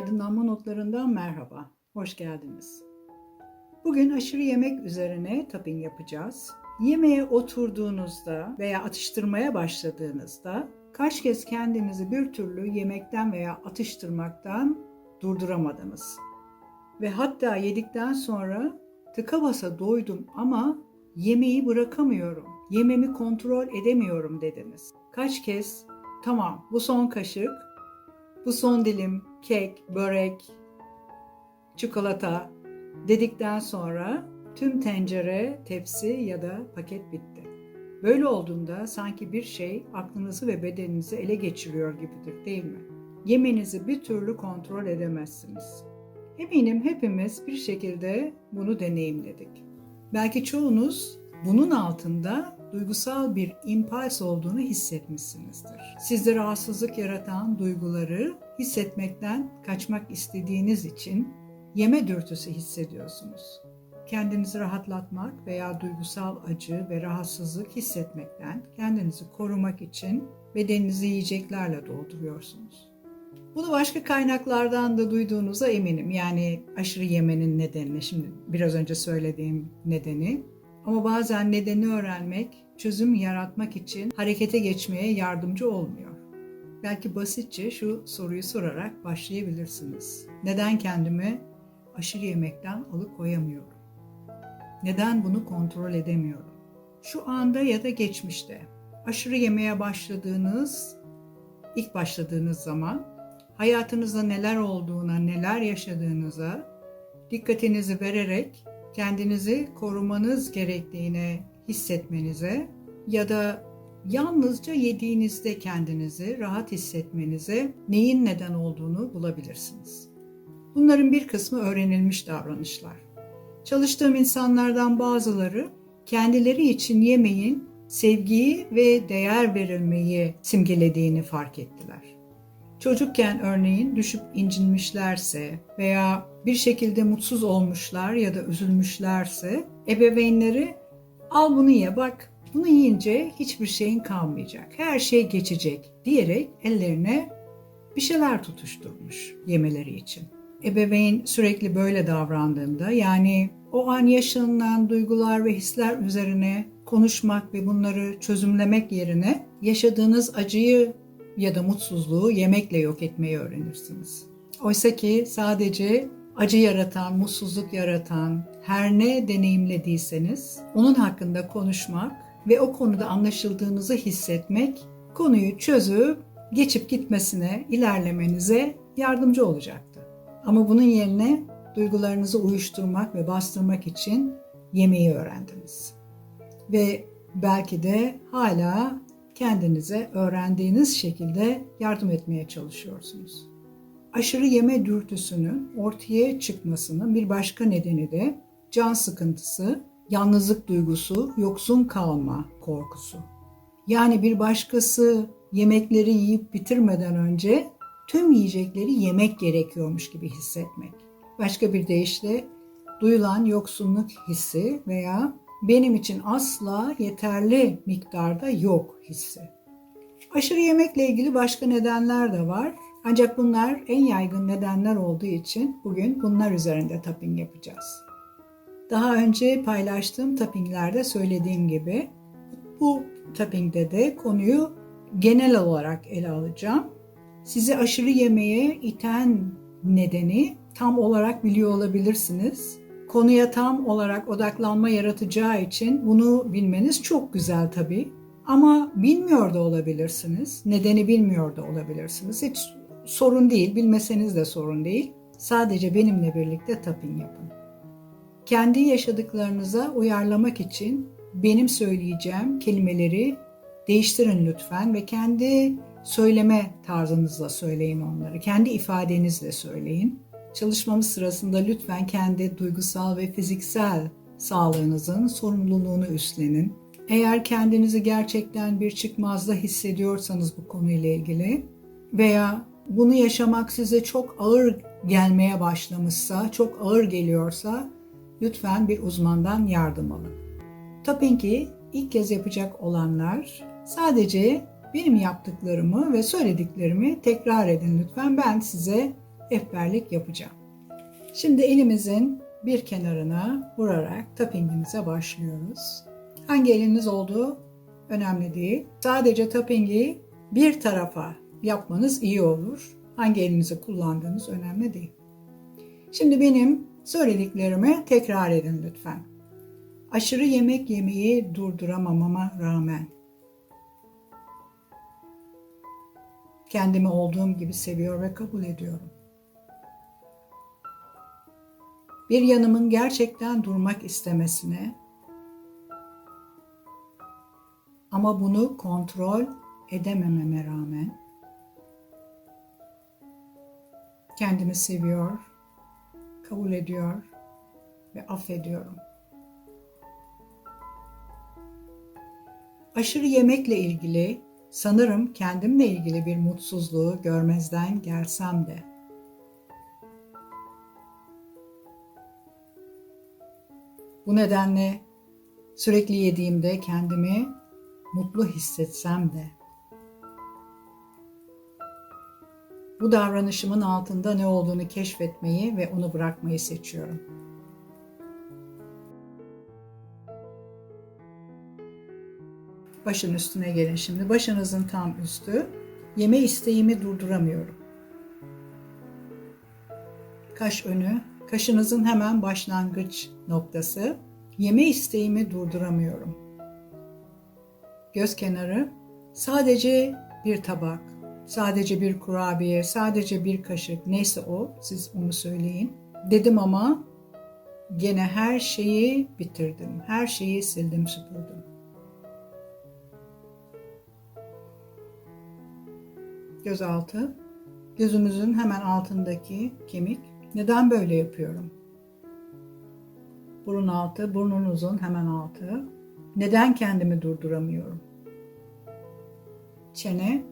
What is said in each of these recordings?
Aydınlanma notlarından merhaba, hoş geldiniz. Bugün aşırı yemek üzerine tapping yapacağız. Yemeğe oturduğunuzda veya atıştırmaya başladığınızda kaç kez kendinizi bir türlü yemekten veya atıştırmaktan durduramadınız. Ve hatta yedikten sonra tıka basa doydum ama yemeği bırakamıyorum, yememi kontrol edemiyorum dediniz. Kaç kez tamam bu son kaşık, bu son dilim kek, börek, çikolata dedikten sonra tüm tencere, tepsi ya da paket bitti. Böyle olduğunda sanki bir şey aklınızı ve bedeninizi ele geçiriyor gibidir değil mi? Yemenizi bir türlü kontrol edemezsiniz. Eminim hepimiz bir şekilde bunu deneyimledik. Belki çoğunuz bunun altında duygusal bir impuls olduğunu hissetmişsinizdir. Sizde rahatsızlık yaratan duyguları hissetmekten kaçmak istediğiniz için yeme dürtüsü hissediyorsunuz. Kendinizi rahatlatmak veya duygusal acı ve rahatsızlık hissetmekten kendinizi korumak için bedeninizi yiyeceklerle dolduruyorsunuz. Bunu başka kaynaklardan da duyduğunuza eminim. Yani aşırı yemenin nedenini, şimdi biraz önce söylediğim nedeni. Ama bazen nedeni öğrenmek, çözüm yaratmak için harekete geçmeye yardımcı olmuyor. Belki basitçe şu soruyu sorarak başlayabilirsiniz. Neden kendimi aşırı yemekten alıkoyamıyorum? Neden bunu kontrol edemiyorum? Şu anda ya da geçmişte aşırı yemeye başladığınız, ilk başladığınız zaman hayatınızda neler olduğuna, neler yaşadığınıza dikkatinizi vererek kendinizi korumanız gerektiğine hissetmenize ya da yalnızca yediğinizde kendinizi rahat hissetmenize neyin neden olduğunu bulabilirsiniz. Bunların bir kısmı öğrenilmiş davranışlar. Çalıştığım insanlardan bazıları kendileri için yemeğin sevgiyi ve değer verilmeyi simgelediğini fark ettiler. Çocukken örneğin düşüp incinmişlerse veya bir şekilde mutsuz olmuşlar ya da üzülmüşlerse ebeveynleri al bunu ye bak bunu yiyince hiçbir şeyin kalmayacak. Her şey geçecek diyerek ellerine bir şeyler tutuşturmuş yemeleri için. Ebeveyn sürekli böyle davrandığında yani o an yaşanılan duygular ve hisler üzerine konuşmak ve bunları çözümlemek yerine yaşadığınız acıyı ya da mutsuzluğu yemekle yok etmeyi öğrenirsiniz. Oysa ki sadece acı yaratan, mutsuzluk yaratan her ne deneyimlediyseniz onun hakkında konuşmak ve o konuda anlaşıldığınızı hissetmek konuyu çözüp geçip gitmesine, ilerlemenize yardımcı olacaktı. Ama bunun yerine duygularınızı uyuşturmak ve bastırmak için yemeği öğrendiniz. Ve belki de hala kendinize öğrendiğiniz şekilde yardım etmeye çalışıyorsunuz. Aşırı yeme dürtüsünün ortaya çıkmasının bir başka nedeni de can sıkıntısı, yalnızlık duygusu, yoksun kalma korkusu. Yani bir başkası yemekleri yiyip bitirmeden önce tüm yiyecekleri yemek gerekiyormuş gibi hissetmek. Başka bir deyişle duyulan yoksunluk hissi veya benim için asla yeterli miktarda yok hissi. Aşırı yemekle ilgili başka nedenler de var. Ancak bunlar en yaygın nedenler olduğu için bugün bunlar üzerinde tapping yapacağız. Daha önce paylaştığım tappinglerde söylediğim gibi bu tappingde de konuyu genel olarak ele alacağım. Sizi aşırı yemeye iten nedeni tam olarak biliyor olabilirsiniz konuya tam olarak odaklanma yaratacağı için bunu bilmeniz çok güzel tabii. Ama bilmiyor da olabilirsiniz. Nedeni bilmiyor da olabilirsiniz. Hiç sorun değil. Bilmeseniz de sorun değil. Sadece benimle birlikte tapin yapın. Kendi yaşadıklarınıza uyarlamak için benim söyleyeceğim kelimeleri değiştirin lütfen ve kendi söyleme tarzınızla söyleyin onları. Kendi ifadenizle söyleyin. Çalışmamız sırasında lütfen kendi duygusal ve fiziksel sağlığınızın sorumluluğunu üstlenin. Eğer kendinizi gerçekten bir çıkmazda hissediyorsanız bu konuyla ilgili veya bunu yaşamak size çok ağır gelmeye başlamışsa, çok ağır geliyorsa lütfen bir uzmandan yardım alın. Tapping'i ilk kez yapacak olanlar sadece benim yaptıklarımı ve söylediklerimi tekrar edin lütfen. Ben size efberlik yapacağım. Şimdi elimizin bir kenarına vurarak tappingimize başlıyoruz. Hangi eliniz olduğu önemli değil. Sadece tappingi bir tarafa yapmanız iyi olur. Hangi elinizi kullandığınız önemli değil. Şimdi benim söylediklerimi tekrar edin lütfen. Aşırı yemek yemeyi durduramamama rağmen kendimi olduğum gibi seviyor ve kabul ediyorum. Bir yanımın gerçekten durmak istemesine ama bunu kontrol edemememe rağmen kendimi seviyor, kabul ediyor ve affediyorum. Aşırı yemekle ilgili sanırım kendimle ilgili bir mutsuzluğu görmezden gelsem de bu nedenle sürekli yediğimde kendimi mutlu hissetsem de bu davranışımın altında ne olduğunu keşfetmeyi ve onu bırakmayı seçiyorum. Başın üstüne gelin şimdi. Başınızın tam üstü. Yeme isteğimi durduramıyorum. Kaş önü, kaşınızın hemen başlangıç noktası. Yeme isteğimi durduramıyorum. Göz kenarı, sadece bir tabak, sadece bir kurabiye, sadece bir kaşık neyse o siz onu söyleyin. Dedim ama gene her şeyi bitirdim. Her şeyi sildim süpürdüm. Gözaltı, gözümüzün hemen altındaki kemik. Neden böyle yapıyorum? Burun altı, burnunuzun hemen altı. Neden kendimi durduramıyorum? Çene,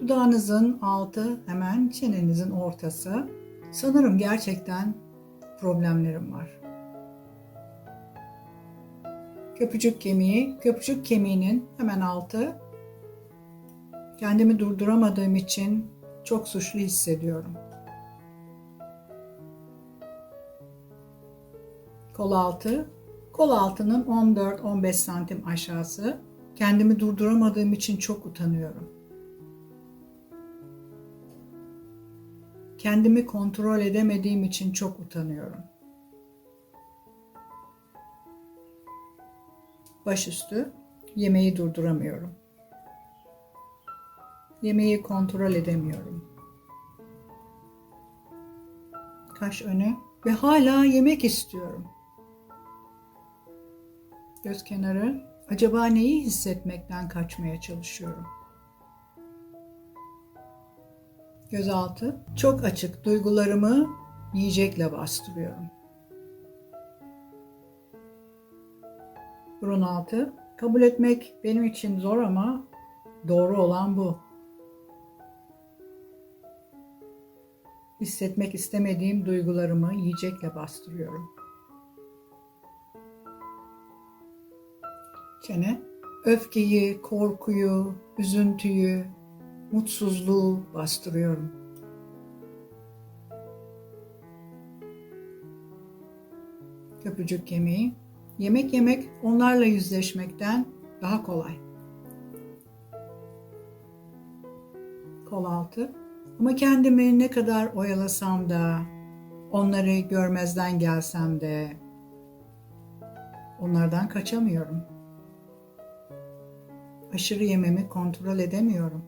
dudağınızın altı hemen çenenizin ortası. Sanırım gerçekten problemlerim var. Köpücük kemiği, köpücük kemiğinin hemen altı. Kendimi durduramadığım için çok suçlu hissediyorum. Kol altı, kol altının 14-15 santim aşağısı. Kendimi durduramadığım için çok utanıyorum. Kendimi kontrol edemediğim için çok utanıyorum. Başüstü, yemeği durduramıyorum. Yemeği kontrol edemiyorum. Kaş önü ve hala yemek istiyorum. Göz kenarı, acaba neyi hissetmekten kaçmaya çalışıyorum? Gözaltı, çok açık duygularımı yiyecekle bastırıyorum. Burun altı, kabul etmek benim için zor ama doğru olan bu. Hissetmek istemediğim duygularımı yiyecekle bastırıyorum. Çene, öfkeyi, korkuyu, üzüntüyü, mutsuzluğu bastırıyorum. Köpücük kemiği, yemek yemek onlarla yüzleşmekten daha kolay. Kol altı, ama kendimi ne kadar oyalasam da, onları görmezden gelsem de, onlardan kaçamıyorum. Aşırı yememi kontrol edemiyorum.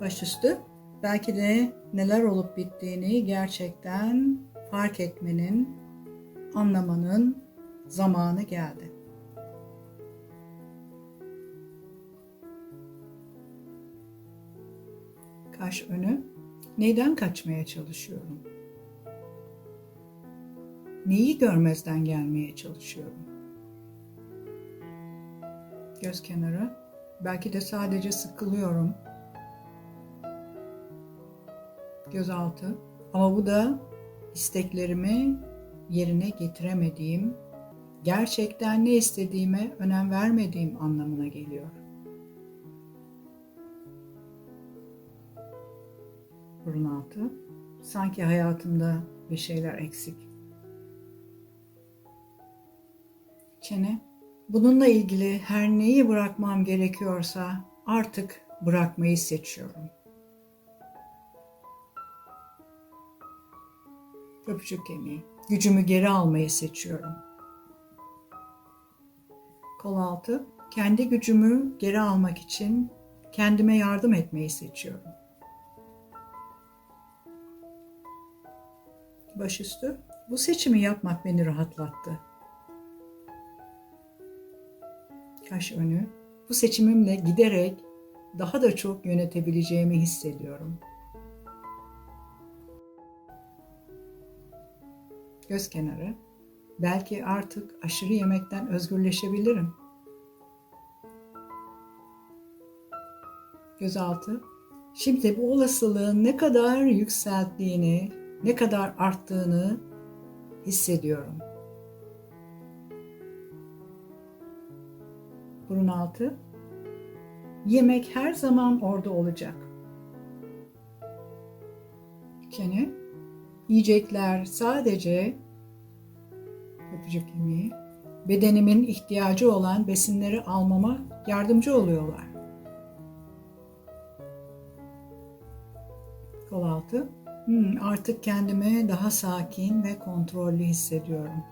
Başüstü, belki de neler olup bittiğini gerçekten fark etmenin, anlamanın zamanı geldi. Kaş önü, neyden kaçmaya çalışıyorum? Neyi görmezden gelmeye çalışıyorum? Göz kenarı, belki de sadece sıkılıyorum. Gözaltı, ama bu da isteklerimi yerine getiremediğim, gerçekten ne istediğime önem vermediğim anlamına geliyor. Burun altı. Sanki hayatımda bir şeyler eksik. Çene. Bununla ilgili her neyi bırakmam gerekiyorsa artık bırakmayı seçiyorum. Köpücük kemiği. Gücümü geri almayı seçiyorum. Kol altı. Kendi gücümü geri almak için kendime yardım etmeyi seçiyorum. Başüstü. Bu seçimi yapmak beni rahatlattı. Kaş önü. Bu seçimimle giderek daha da çok yönetebileceğimi hissediyorum. Göz kenarı. Belki artık aşırı yemekten özgürleşebilirim. Gözaltı. Şimdi bu olasılığın ne kadar yükselttiğini, ne kadar arttığını hissediyorum. Burun altı. Yemek her zaman orada olacak. Çene. Yiyecekler sadece öpücük kemiği bedenimin ihtiyacı olan besinleri almama yardımcı oluyorlar. Kol altı. Hmm, artık kendimi daha sakin ve kontrollü hissediyorum.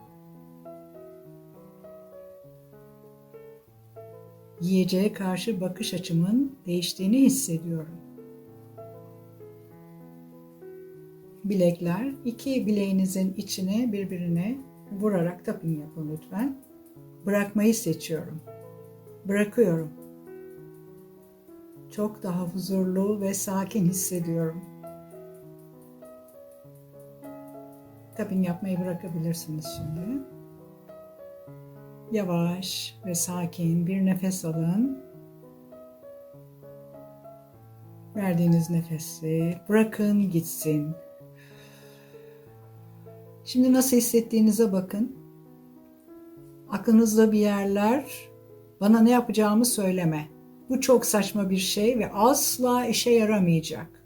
Yiyeceğe karşı bakış açımın değiştiğini hissediyorum. Bilekler, iki bileğinizin içine birbirine vurarak tapping yapın lütfen. Bırakmayı seçiyorum. Bırakıyorum. Çok daha huzurlu ve sakin hissediyorum. Tapping yapmayı bırakabilirsiniz şimdi. Yavaş ve sakin bir nefes alın. Verdiğiniz nefesi bırakın gitsin. Şimdi nasıl hissettiğinize bakın. Aklınızda bir yerler bana ne yapacağımı söyleme. Bu çok saçma bir şey ve asla işe yaramayacak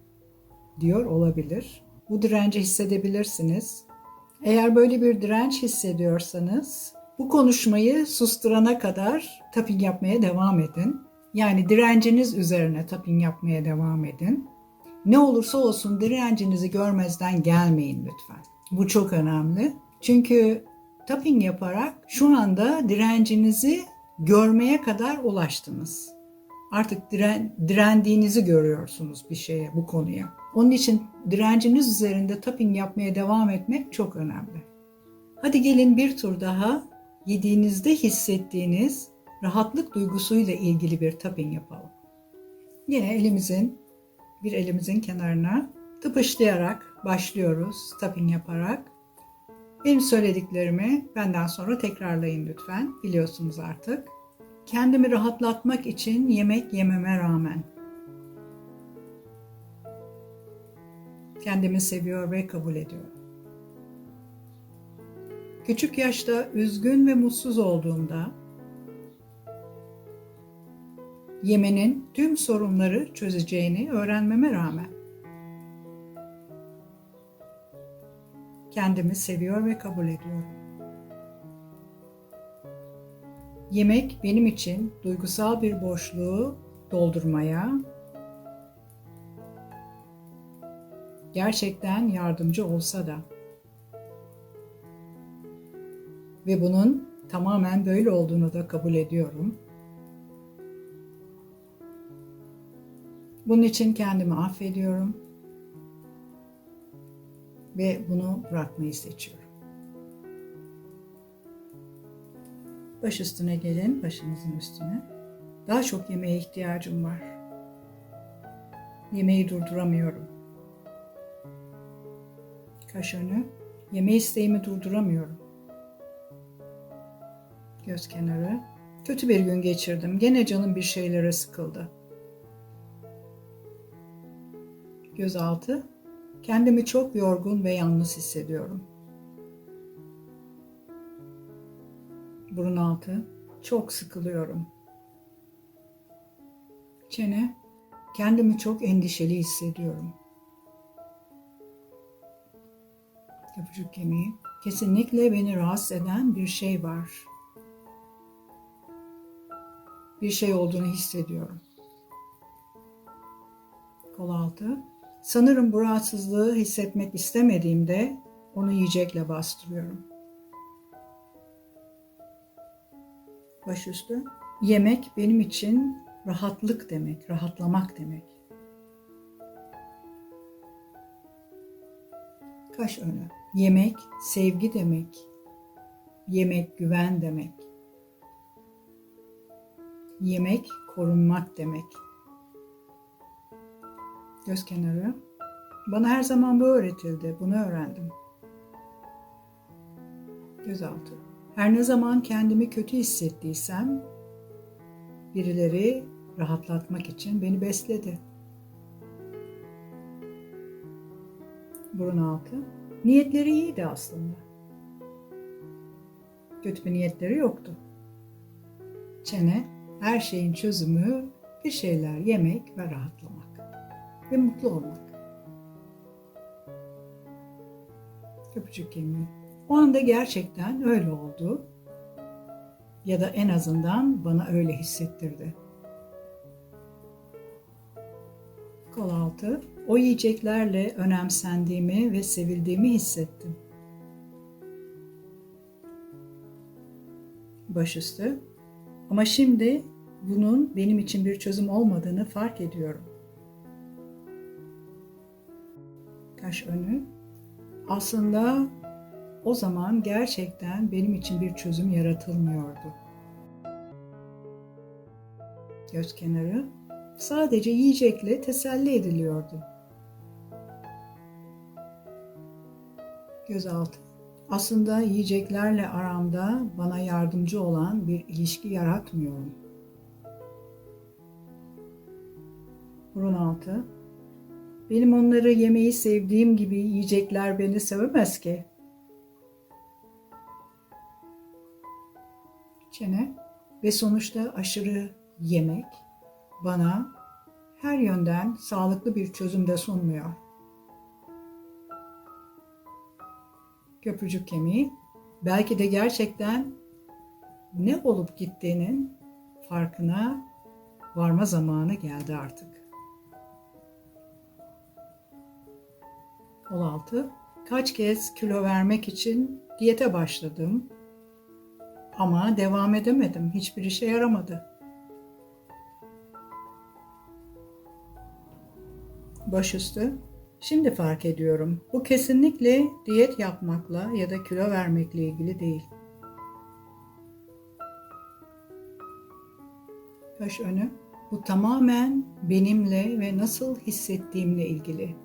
diyor olabilir. Bu direnci hissedebilirsiniz. Eğer böyle bir direnç hissediyorsanız bu konuşmayı susturana kadar tapping yapmaya devam edin. Yani direnciniz üzerine tapping yapmaya devam edin. Ne olursa olsun direncinizi görmezden gelmeyin lütfen. Bu çok önemli. Çünkü tapping yaparak şu anda direncinizi görmeye kadar ulaştınız. Artık diren, direndiğinizi görüyorsunuz bir şeye, bu konuya. Onun için direnciniz üzerinde tapping yapmaya devam etmek çok önemli. Hadi gelin bir tur daha yediğinizde hissettiğiniz rahatlık duygusuyla ilgili bir tapping yapalım. Yine elimizin bir elimizin kenarına tıpışlayarak başlıyoruz tapping yaparak. Benim söylediklerimi benden sonra tekrarlayın lütfen. Biliyorsunuz artık. Kendimi rahatlatmak için yemek yememe rağmen kendimi seviyor ve kabul ediyorum. Küçük yaşta üzgün ve mutsuz olduğumda yemenin tüm sorunları çözeceğini öğrenmeme rağmen kendimi seviyor ve kabul ediyorum. Yemek benim için duygusal bir boşluğu doldurmaya gerçekten yardımcı olsa da ve bunun tamamen böyle olduğunu da kabul ediyorum. Bunun için kendimi affediyorum ve bunu bırakmayı seçiyorum. Baş üstüne gelin, başınızın üstüne. Daha çok yemeğe ihtiyacım var. Yemeği durduramıyorum. Kaş önü. Yeme isteğimi durduramıyorum. Göz kenarı. Kötü bir gün geçirdim. Gene canım bir şeylere sıkıldı. Göz altı. Kendimi çok yorgun ve yalnız hissediyorum. Burun altı. Çok sıkılıyorum. Çene. Kendimi çok endişeli hissediyorum. Köprücük kemiği. Kesinlikle beni rahatsız eden bir şey var. Bir şey olduğunu hissediyorum. Kol altı. Sanırım bu rahatsızlığı hissetmek istemediğimde onu yiyecekle bastırıyorum. Başüstü. Yemek benim için rahatlık demek, rahatlamak demek. Kaş önü. Yemek sevgi demek. Yemek güven demek. Yemek korunmak demek. Göz kenarı. Bana her zaman bu öğretildi. Bunu öğrendim. Gözaltı. Her ne zaman kendimi kötü hissettiysem birileri rahatlatmak için beni besledi. Burun altı. Niyetleri iyiydi aslında. Kötü bir niyetleri yoktu. Çene, her şeyin çözümü bir şeyler yemek ve rahatlamak ve mutlu olmak. Köpücük kemiği. O anda gerçekten öyle oldu. Ya da en azından bana öyle hissettirdi. Kol altı. O yiyeceklerle önemsendiğimi ve sevildiğimi hissettim. Başüstü. Ama şimdi bunun benim için bir çözüm olmadığını fark ediyorum. Kaş önü. Aslında o zaman gerçekten benim için bir çözüm yaratılmıyordu. Göz kenarı sadece yiyecekle teselli ediliyordu. Gözaltı aslında yiyeceklerle aramda bana yardımcı olan bir ilişki yaratmıyorum. Burun altı benim onları yemeyi sevdiğim gibi yiyecekler beni sevemez ki. Çene ve sonuçta aşırı yemek bana her yönden sağlıklı bir çözüm de sunmuyor. Köprücük kemiği belki de gerçekten ne olup gittiğinin farkına varma zamanı geldi artık. Kol altı. Kaç kez kilo vermek için diyete başladım. Ama devam edemedim. Hiçbir işe yaramadı. Başüstü. Şimdi fark ediyorum. Bu kesinlikle diyet yapmakla ya da kilo vermekle ilgili değil. Kaş önü. Bu tamamen benimle ve nasıl hissettiğimle ilgili.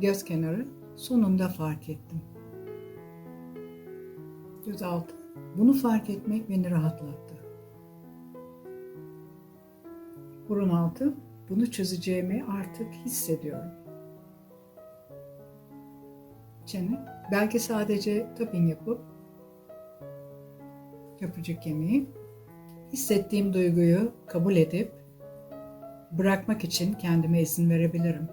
Göz kenarı sonunda fark ettim. Göz altı. Bunu fark etmek beni rahatlattı. Burun altı. Bunu çözeceğimi artık hissediyorum. Çene. Belki sadece tapping yapıp köprücük kemiği hissettiğim duyguyu kabul edip bırakmak için kendime izin verebilirim.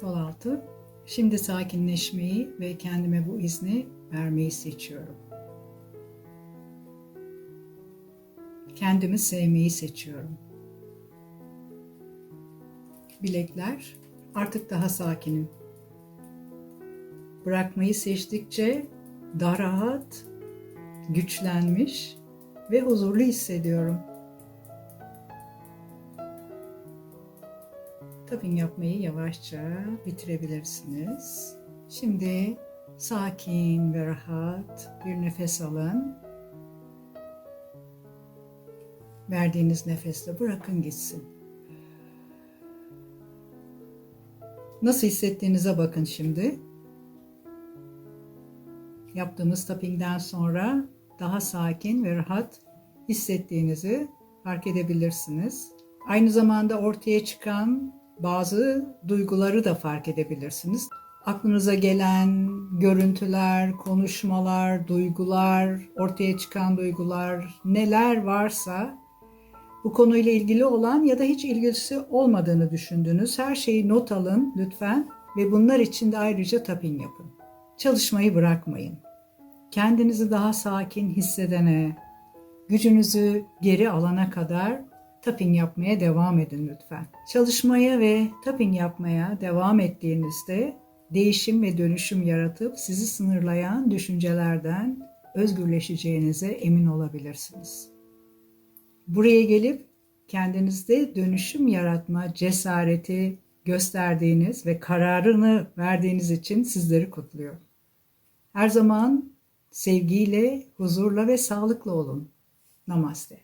Kol altı. Şimdi sakinleşmeyi ve kendime bu izni vermeyi seçiyorum. Kendimi sevmeyi seçiyorum. Bilekler artık daha sakinim. Bırakmayı seçtikçe daha rahat, güçlenmiş ve huzurlu hissediyorum. Tapping yapmayı yavaşça bitirebilirsiniz. Şimdi sakin ve rahat bir nefes alın. Verdiğiniz nefesle bırakın gitsin. Nasıl hissettiğinize bakın şimdi. Yaptığımız tappingden sonra daha sakin ve rahat hissettiğinizi fark edebilirsiniz. Aynı zamanda ortaya çıkan bazı duyguları da fark edebilirsiniz. Aklınıza gelen görüntüler, konuşmalar, duygular, ortaya çıkan duygular neler varsa Bu konuyla ilgili olan ya da hiç ilgisi olmadığını düşündüğünüz her şeyi not alın lütfen ve bunlar için de ayrıca tapping yapın. Çalışmayı bırakmayın. Kendinizi daha sakin hissedene, gücünüzü geri alana kadar tapping yapmaya devam edin lütfen. Çalışmaya ve tapping yapmaya devam ettiğinizde değişim ve dönüşüm yaratıp sizi sınırlayan düşüncelerden özgürleşeceğinize emin olabilirsiniz. Buraya gelip kendinizde dönüşüm yaratma cesareti gösterdiğiniz ve kararını verdiğiniz için sizleri kutluyorum. Her zaman sevgiyle, huzurla ve sağlıklı olun. Namaste.